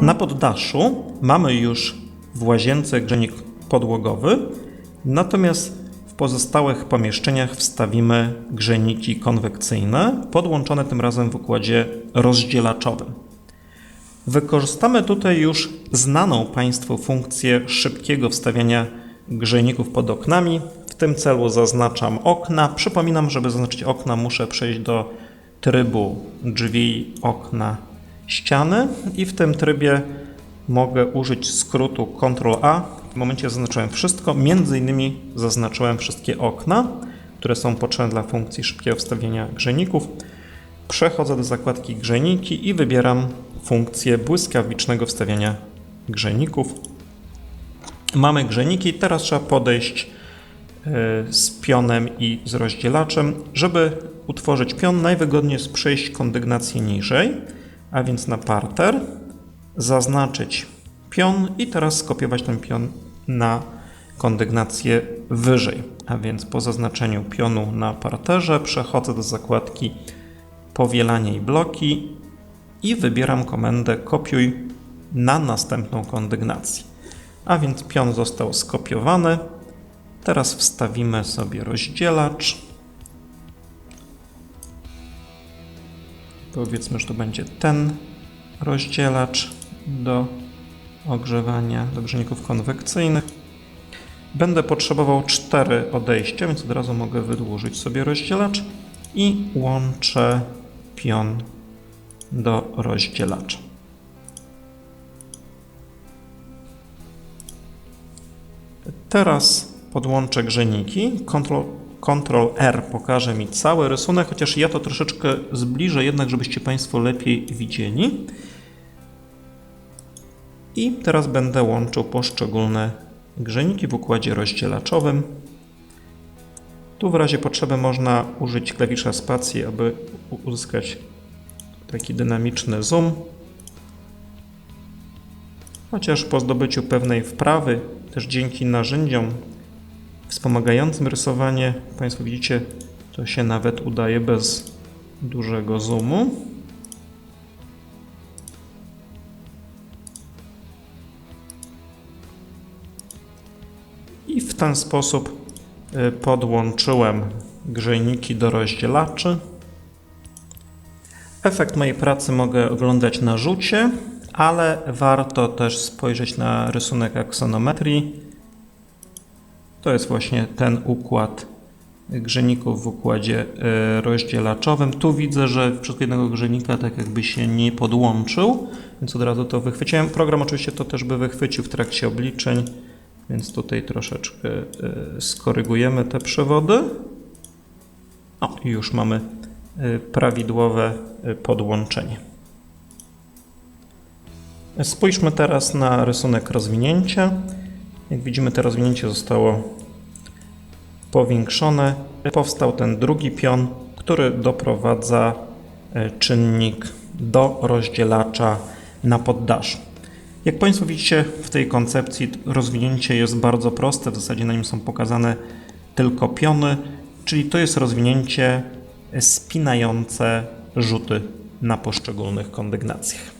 Na poddaszu mamy już w łazience grzejnik podłogowy, natomiast w pozostałych pomieszczeniach wstawimy grzejniki konwekcyjne, podłączone tym razem w układzie rozdzielaczowym. Wykorzystamy tutaj już znaną Państwu funkcję szybkiego wstawiania grzejników pod oknami. W tym celu zaznaczam okna. Przypominam, żeby zaznaczyć okna, muszę przejść do trybu drzwi, okna, ściany i w tym trybie mogę użyć skrótu Ctrl-A. W momencie zaznaczyłem wszystko, między innymi zaznaczyłem wszystkie okna, które są potrzebne dla funkcji szybkiego wstawienia grzejników. Przechodzę do zakładki grzejniki i wybieram funkcję błyskawicznego wstawiania grzejników. Mamy grzejniki, teraz trzeba podejść e, z pionem i z rozdzielaczem. Żeby utworzyć pion, najwygodniej jest przejść kondygnację niżej, a więc na parter, zaznaczyć pion i teraz skopiować ten pion na kondygnację wyżej. A więc po zaznaczeniu pionu na parterze przechodzę do zakładki powielanie i bloki i wybieram komendę kopiuj na następną kondygnację. A więc pion został skopiowany. Teraz wstawimy sobie rozdzielacz. Powiedzmy, że to będzie ten rozdzielacz do ogrzewania, do grzejników konwekcyjnych. Będę potrzebował cztery odejścia, więc od razu mogę wydłużyć sobie rozdzielacz i łączę pion do rozdzielacza. Teraz podłączę grzejniki. Ctrl, Ctrl R pokaże mi cały rysunek, chociaż ja to troszeczkę zbliżę, jednak żebyście Państwo lepiej widzieli. I teraz będę łączył poszczególne grzejniki w układzie rozdzielaczowym. Tu w razie potrzeby można użyć klawisza spacji, aby uzyskać taki dynamiczny zoom. Chociaż po zdobyciu pewnej wprawy, też dzięki narzędziom wspomagającym rysowanie, Państwo widzicie, to się nawet udaje bez dużego zoomu. I w ten sposób y, podłączyłem grzejniki do rozdzielaczy. Efekt mojej pracy mogę oglądać na rzucie, ale warto też spojrzeć na rysunek aksonometrii. To jest właśnie ten układ grzejników w układzie y, rozdzielaczowym. Tu widzę, że w przypadku jednego grzejnika tak jakby się nie podłączył, więc od razu to wychwyciłem. Program oczywiście to też by wychwycił w trakcie obliczeń, więc tutaj troszeczkę y, skorygujemy te przewody. O, już mamy y, prawidłowe podłączenie. Spójrzmy teraz na rysunek rozwinięcia. Jak widzimy, to rozwinięcie zostało powiększone. Powstał ten drugi pion, który doprowadza e, czynnik do rozdzielacza na poddaszu. Jak Państwo widzicie, w tej koncepcji rozwinięcie jest bardzo proste. W zasadzie na nim są pokazane tylko piony, czyli to jest rozwinięcie spinające rzuty na poszczególnych kondygnacjach.